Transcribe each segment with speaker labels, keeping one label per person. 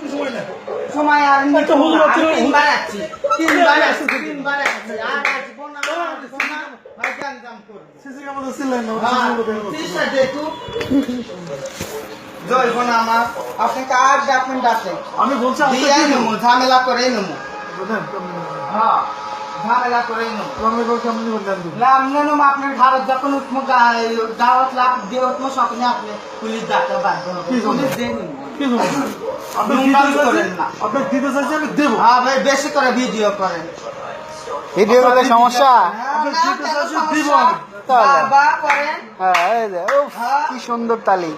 Speaker 1: একটু সময় নেন
Speaker 2: সময় আর নিতে
Speaker 1: একটা হুজুর
Speaker 2: না।
Speaker 1: আছে,
Speaker 2: আমি
Speaker 1: হুজুর।
Speaker 2: তিনবার আসছি তিনবার
Speaker 1: হুজুর
Speaker 2: আসছি তিনবার আসছি আর আসব না আসব না। ভাই জানজাম করব।
Speaker 1: সিসি ক্যামেরা ছিলেন না
Speaker 2: হ্যাঁ, তিরিশটা জয় বোন আমার। আপনি কার ডাকুন ডাকেন
Speaker 1: আমি বলছি
Speaker 2: ঝামেলা করে নেব? হ্যাঁ। ঝামেলা করে নেব
Speaker 1: আমি বলছি আপনি নেবেন, নেন দিন।
Speaker 2: লাম নেন আপনার ভারত যখন উঠবো গা- দাওয়াত লাভ দিয়ে উঠবো স্বপ্নে আপনি পুলিশ ডাক্তার বাধ্য হবে পুলিশ দিয়ে নেব
Speaker 1: আপনি দিতে চাইছেন
Speaker 2: না।
Speaker 1: আপনি আমি দেবো।
Speaker 2: হ্যাঁ ভাই বেশি করে ভিডিও করেন।
Speaker 3: ভিডিও করলে সমস্যা?
Speaker 2: হ্যাঁ,
Speaker 3: হ্যাঁ
Speaker 2: হ্যাঁ।
Speaker 3: কি সুন্দর তালি।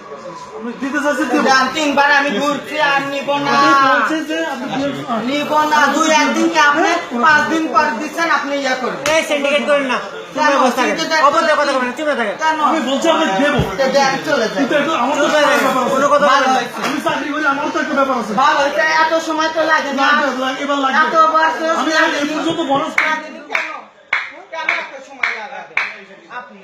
Speaker 1: আপনি দিতে চাইছেন দেবো
Speaker 2: জান, তিনবার আমি ঘুরছি আর নিব না।
Speaker 1: আপনি বলছেন যে আপনি দিয়ে-
Speaker 2: নিব না দুই একদিন আপনি পাঁচ দিন পর দিচ্ছেন আপনি ইয়া করবেন
Speaker 4: এই সিন্ডিকেট করেন না।
Speaker 2: কেন?
Speaker 4: চুপে বসে থাকেন
Speaker 2: সিন্ডিকেট-
Speaker 4: অভদ্র কথা বলেন চুপে থাকেন।
Speaker 2: কেন
Speaker 1: আমি বলছি আপনি দেবো।
Speaker 2: তো দেন চলে যায়
Speaker 1: কিন্তু একটু আমার তো
Speaker 4: চুপে থাকেন।
Speaker 1: ব্যাপার আছে।
Speaker 4: কোনো কথা
Speaker 2: ভালো
Speaker 4: বলেন না।
Speaker 2: হয়েছে।
Speaker 1: আমি চাকরি করি আমার তো একটা ব্যাপার আছে।
Speaker 2: ভালো হয়েছে এত সময় তো লাগে না। এত বছর
Speaker 1: আমি
Speaker 2: লাগে
Speaker 1: এই
Speaker 2: নি।
Speaker 1: পর্যন্ত বনস
Speaker 2: লাগেনি কেন? কেন এত সময় লাগাবে? আপনি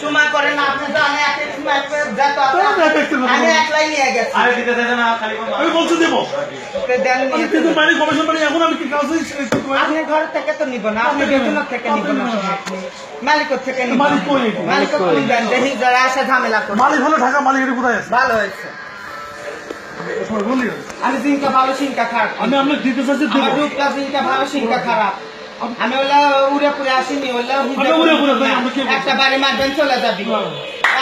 Speaker 2: সময় করেন না, আপনি জানেন এক এক সময় এক এক যেত আপনি-
Speaker 1: তাহলে এক এক সময়
Speaker 2: আমি একলাই নিয়ে গেছি।
Speaker 1: আমি বলছি দেবো।
Speaker 2: তো দেন নিয়ে
Speaker 1: কিন্তু পানি কমিশন পানি এখন আমি কি কাজ
Speaker 2: আপনি ঘর থেকে তো নিব না আপনি থেকে নিব না। মালিকের থেকে নিব
Speaker 1: মালিক কই?
Speaker 2: মালিক কই দেন দেখি যারা আসে ঝামেলা করে
Speaker 1: মালিক হলো ঢাকা মালিক এটি কোথায় আছে?
Speaker 2: ভালো হয়েছে। আমি জিনকা ভালো সিনকা খারাপ।
Speaker 1: আমি আপনাকে দিতে
Speaker 2: জিনকা ভালো সিনকা খারাপ। আমি ওলা উড়ে পুরে আসিনি। ওলা
Speaker 1: বলছি?
Speaker 2: একটা বাড়ি মারবেন চলে যাবি।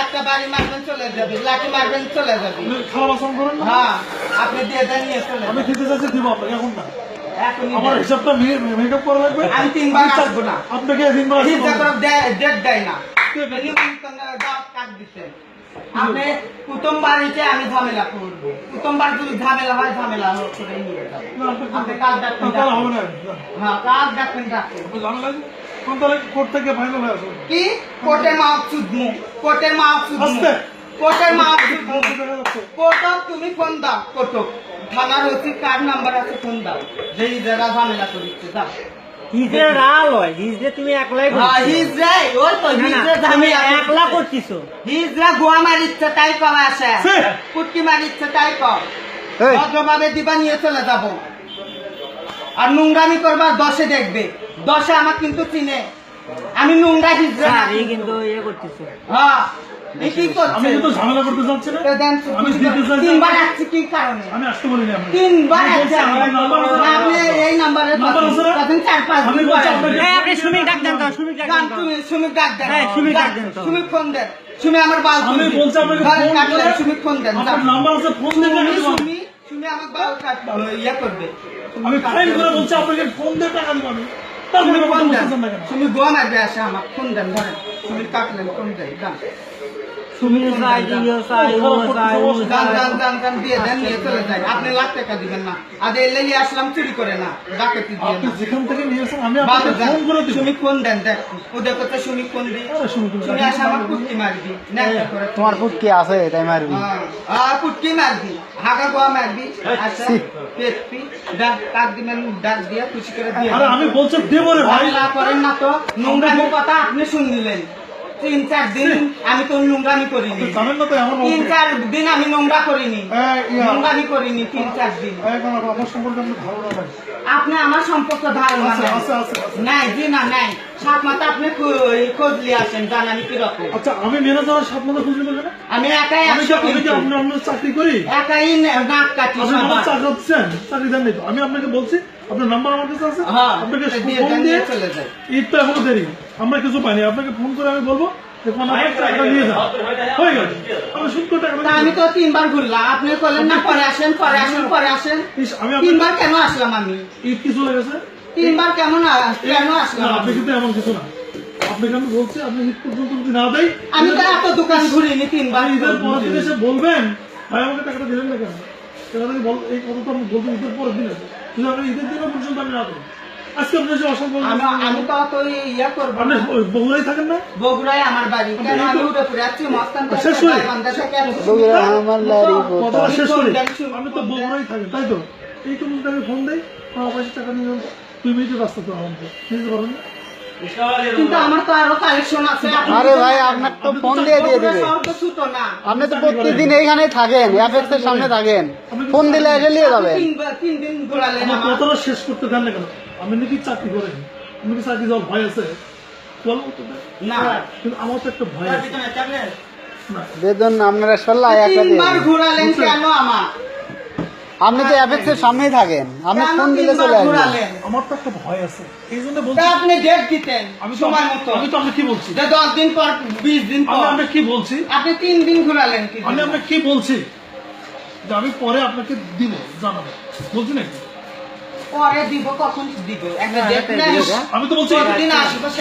Speaker 2: একটা বাড়ি মারবেন চলে যাবি। লাঠি মারবেন চলে যাবি।
Speaker 1: খারাপ আচরণ করেন না?
Speaker 2: হ্যাঁ আপনি দিয়ে দেন নিয়ে চলে
Speaker 1: আমি। দিতে চাইছি দিব আপনাকে এখন না। আমার। হিসাবটা মেকআপ করা লাগবে?
Speaker 2: আমি তিনবার আসব না।
Speaker 1: আপনাকে তিনবার
Speaker 2: ডেট দেয় না। নিমন্ত্রণ দাওয়াত আপনি প্রথম বাড়িতে আমি ঝামেলা করব। প্রথমবার যদি ঝামেলা হয় ঝামেলা করে নিয়ে যাব।
Speaker 1: আপনি-
Speaker 2: আপনি কাজ হ্যাঁ কাজ ডাকবেন ডাকবেন
Speaker 1: আপনি জানা লাগে কোন তাহলে কোর্ট থেকে ফাইনাল হয়ে আসবে?
Speaker 2: কি? কোর্টের মাপ চুদমু কোর্টের মাপ চুদমু কোর্টের মাপ চুদমু
Speaker 1: কালকে দেখা যাচ্ছে
Speaker 2: কোর্টক তুমি ফোন দাও কোর্টক থানার ওসি কার নাম্বার আছে ফোন দাও। যেই যারা ঝামেলা করিচ্ছে দাও
Speaker 4: হিজড়ে রাল হয় হিজড়ে তুমি একলাই
Speaker 2: ওই তো
Speaker 4: না, না,
Speaker 2: হিজরে
Speaker 4: তুমি
Speaker 2: ঝামেলা
Speaker 4: একলা
Speaker 2: করছে।
Speaker 4: করছিস
Speaker 2: গোয়া মারিচ্ছে তাই কম আসে।
Speaker 1: সে।
Speaker 2: মারিচ্ছে তাই কম ভদ্রভাবে দিবা নিয়ে চলে যাব। আর নোংরামি করবা দশে দেখবে। দশে আমার কিন্তু চিনে। আমি নোংরা হিজরা না
Speaker 4: কিন্তু ইয়ে
Speaker 2: হ্যাঁ কি
Speaker 1: আমি
Speaker 2: করছে
Speaker 1: কিন্তু ঝামেলা করতে চাচ্ছি না। আমি
Speaker 2: তিনবার আসছি কি কারণে?
Speaker 1: আমি আসতে বলিনি
Speaker 2: তিনবার আসছে? আপনি নাম্বারে
Speaker 1: নাম্বার আছে না?
Speaker 2: তখন চার পাঁচ দিন পরে।
Speaker 4: আপনি সুমিক ডাক দেন তো সুমিক ডাক দেন
Speaker 2: তুমি সুমিক ডাক দেন।
Speaker 4: হ্যাঁ, সুমিক ডাক দেন তো।
Speaker 2: সুমিক ফোন দেন। সুমি আমার বাল
Speaker 1: আমি বলছি আপনাকে ফোন
Speaker 2: কাটলে
Speaker 1: করে-
Speaker 2: সুমিক ফোন দেন
Speaker 1: আপনার নাম্বার আছে ফোন টাকা
Speaker 2: সুমি সুমি আমার বাল কাট ইয়ে করবে।
Speaker 1: আমি ফাইন করে বলছি আপনাকে ফোন দিয়ে টাকা দিব আমি।
Speaker 2: ফোন দেন।
Speaker 1: কেন?
Speaker 2: গোয়া মারবে আসে আমার ফোন দেন ধরেন। সুমি কাটলেন ফোন দেন
Speaker 4: সাই ও ও
Speaker 2: গান
Speaker 4: সাই
Speaker 2: গান গান গান দিয়ে দেন নিয়ে চলে যায় আপনি লাখ টাকা দিবেন না আর এই লেগে আসলাম চুরি করে না ডাকাতি দিয়ে
Speaker 1: আপনি যেখান থেকে আমি আপনাকে ফোন করে দিব
Speaker 2: সুমি ফোন দেন দেখ ওদের কথা সুমি ফোন দি
Speaker 1: আরে
Speaker 2: সুমি আসে আমার কুটকি মারবি না করে
Speaker 3: তোমার ফুট কি আছে তাই মারবি
Speaker 2: হ্যাঁ পুটকি মারবি হাগা গোয়া মারবি আচ্ছা পেটপি ডাক কাক দিবেন ডাক দিয়া খুশি করে দিয়ে
Speaker 1: আরে আমি বলছি দেবো রে ভাই
Speaker 2: ঝামেলা করেন না তো। নোংরামি কথা আপনি শুনলেন। তিন চার দিন আমি তো নোংরামি করিনি। তিন চার দিন আমি নোংরা করিনি। নোংরামি করিনি তিন চার দিন।
Speaker 1: এখন আমার সম্পর্কে আপনি ধারণা
Speaker 2: আপনি আমার সম্পর্ক
Speaker 1: আছে।
Speaker 2: নাই জি না নাই। সাত মাথা আপনি খো- আসেন জানানি কীরকম
Speaker 1: আচ্ছা আমি মেনে যাওয়ার সাত মাথা খুঁজে বলবেন
Speaker 2: আমি একাই
Speaker 1: আমি কি
Speaker 2: একশো
Speaker 1: আমি কি
Speaker 2: কিন্তু
Speaker 1: আপনার আপনার চাকরি করি
Speaker 2: একাই নাক কাটি
Speaker 1: আপনি আমার
Speaker 2: সবার।
Speaker 1: চাকরি দিচ্ছেন? চাকরি দেন আমি আপনাকে বলছি আপনার নাম্বার আমার কাছে আছে।
Speaker 2: হ্যাঁ,
Speaker 1: আপনাকে ফোন দিয়ে
Speaker 2: নিয়ে চলে যায়।
Speaker 1: ঈদ তো এখনও দেরি। আমরা কিছু পাইনি। আপনাকে ফোন করে আমি বলব হয়ে আমি শুধু
Speaker 2: আমি তো তিনবার ঘুরলাম। আপনি বললেন না পরে আসেন পরে আসেন পরে আসেন।
Speaker 1: আমি
Speaker 2: তিনবার কেন আসলাম আমি?
Speaker 1: ঈদ কিছু হয়ে গেছে?
Speaker 2: তিনবার কেমন কেন আসলাম
Speaker 1: আপনি
Speaker 2: আমি?
Speaker 1: কিন্তু এমন কিছু না। আপনাকে আমি বলছি আপনি ঈদ পর্যন্ত যদি না দেয়
Speaker 2: আমি তো এত দোকান ঘুরিনি তিনবার।
Speaker 1: ঈদের পরের দিন এসে বলবেন ভাই আমাকে টাকাটা দিলেন না কেন? বল এই কথা তো আমি বলব ঈদের পরের দিন। আছে যদি আপনি ঈদের দিনও পর্যন্ত আমি না দেবো আজকে আপনি এসে অসম্ভব
Speaker 2: আমি তো অত ইয়া করব
Speaker 1: আপনি
Speaker 2: না।
Speaker 1: থাকেন না?
Speaker 2: বগুড়ায় আমার বাড়ি। কেন আমি উঠে পড়ে মস্তান
Speaker 1: শেষ?
Speaker 2: গাইবান্ধা থেকে এত
Speaker 3: বগুড়া আমার লারি পোতা
Speaker 1: শেষ করি।
Speaker 2: দেন,
Speaker 1: তো
Speaker 2: ফোন
Speaker 1: থাকেন তাই তো? এই কোন আমি ফোন দেই আমার টাকা নিয়ে দুই মিনিটের রাস্তা তো আমাকে নিতে পারেন
Speaker 2: কিন্তু আমার তো আরও কালেকশন আছে আপনি
Speaker 3: আরে ভাই আপনার তো ফোন দিয়ে দিয়ে দিবে।
Speaker 2: সব তো ছুতো না।
Speaker 3: আপনি তো প্রতিদিন থাকেন এর সামনে থাকেন। ফোন দিলে এসে নিয়ে যাবেন।
Speaker 2: তিন তিন দিন ঘোরালেন
Speaker 1: আমার
Speaker 2: আমার।
Speaker 1: শেষ করতে দেন না কেন? আমি নাকি চাকরি করেন আমি কি চাকরি যাওয়ার ভয় আছে। বলো তো দেখ।
Speaker 2: না।
Speaker 1: কিন্তু আমার তো একটা ভয় আছে। না।
Speaker 3: আপনারা সল্লাহ একটা দিয়ে
Speaker 2: ঘোরালেন কেন আমার?
Speaker 3: আপনি তো অ্যাপেক্সের সামনেই থাকেন। আপনি
Speaker 2: কেন
Speaker 3: ফোন দিলে চলে আসবেন।
Speaker 2: ঘোরালেন?
Speaker 1: আমার তো একটা ভয় আছে। এই জন্য বলছি
Speaker 2: আপনি ডেট দিতেন
Speaker 1: আমি তো
Speaker 2: সময় মতো।
Speaker 1: আমি তো আপনি কি বলছি?
Speaker 2: যে দশ দিন পর বিশ দিন
Speaker 1: আমি
Speaker 2: পর।
Speaker 1: আমরা কি বলছি?
Speaker 2: আপনি 3 দিন ঘোরালেন কি
Speaker 1: আমি আপনাকে কি বলছি? যে আমি পরে আপনাকে দিব জানাব। বলছি নাকি?
Speaker 2: পরে দিব কখন দিব। একটা
Speaker 3: হ্যাঁ,
Speaker 2: নেই।
Speaker 1: আমি তো বলছি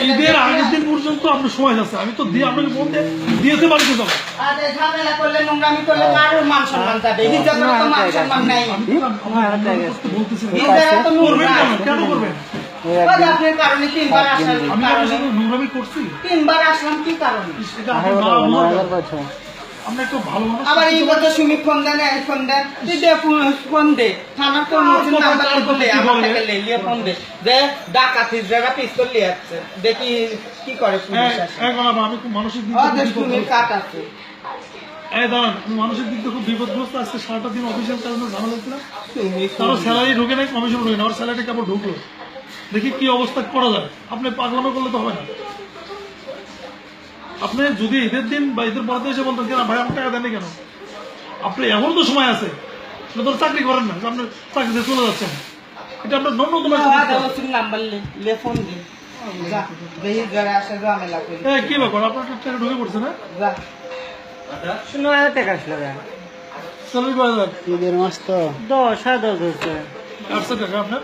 Speaker 1: ঈদের আগের দিন পর্যন্ত আপনার সময় আছে আমি তো দিয়ে আপনাকে ফোন দিয়ে দিয়েছে বাড়িতে যাব।
Speaker 2: ঝামেলা করলে নোংরামি করলে কারোর মান সম্মান যাবে হিজাবের তো মান সম্মান নাই।
Speaker 1: আমি তো বলতেছি কেন? করবেন?
Speaker 2: আপনার কারণে তিনবার
Speaker 1: করছি?
Speaker 2: তিনবার আসলাম কি কারণে?
Speaker 1: এটা আপনি
Speaker 3: আঠারো
Speaker 1: না
Speaker 3: টাকা, নয়
Speaker 1: বলবেন।
Speaker 3: হাজার পাঁচশো।
Speaker 1: আপনি একটু ভালো মানুষ
Speaker 2: আবার এই কথা শুনি ফোন দেন এই ফোন দেন তুই দে ফোন- ফোন দে। থানার তো নতুন নাম্বার
Speaker 1: কার
Speaker 2: আমার থেকে লিয়ে ফোন দে। যে ডাকাতির জায়গা পিস্তল লিয়ে যাচ্ছে দেখি কি করে পুলিশ আসে
Speaker 1: আমি খুব মানসিক দিক থেকে।
Speaker 2: কাট আছে।
Speaker 1: এই দাঁড়ান মানসিক দিক থেকে খুব বিপদগ্রস্ত আজকে সারাটা দিন অফিসিয়াল কারণে ঝামেলা স্যালারি ঢুকে নাই কমিশন ঢুকে না আমার স্যালারি কেমন ঢুকলো? দেখি কি অবস্থা করা যায়। আপনি পাগলামো করলে তো হবে না। আপনি যদি ঈদের দিন বা ঈদের পরে এসে বলতেন কেন ভাই আমার টাকা দেননি কেন? আপনি এমন তো সময় আছে আপনি তো চাকরি করেন না আপনি চাকরিতে চলে যাচ্ছেন। এটা আপনার ন্যূনতম কি ব্যাপার? আপনার টাকা ঢুকে পড়ছে না?
Speaker 2: যা।
Speaker 4: হাজার টাকা আসলো
Speaker 1: কয় হাজার?
Speaker 3: ঈদের মাস তো।
Speaker 4: দশ সাড়ে দশ হচ্ছে
Speaker 1: আটশো টাকা আপনার?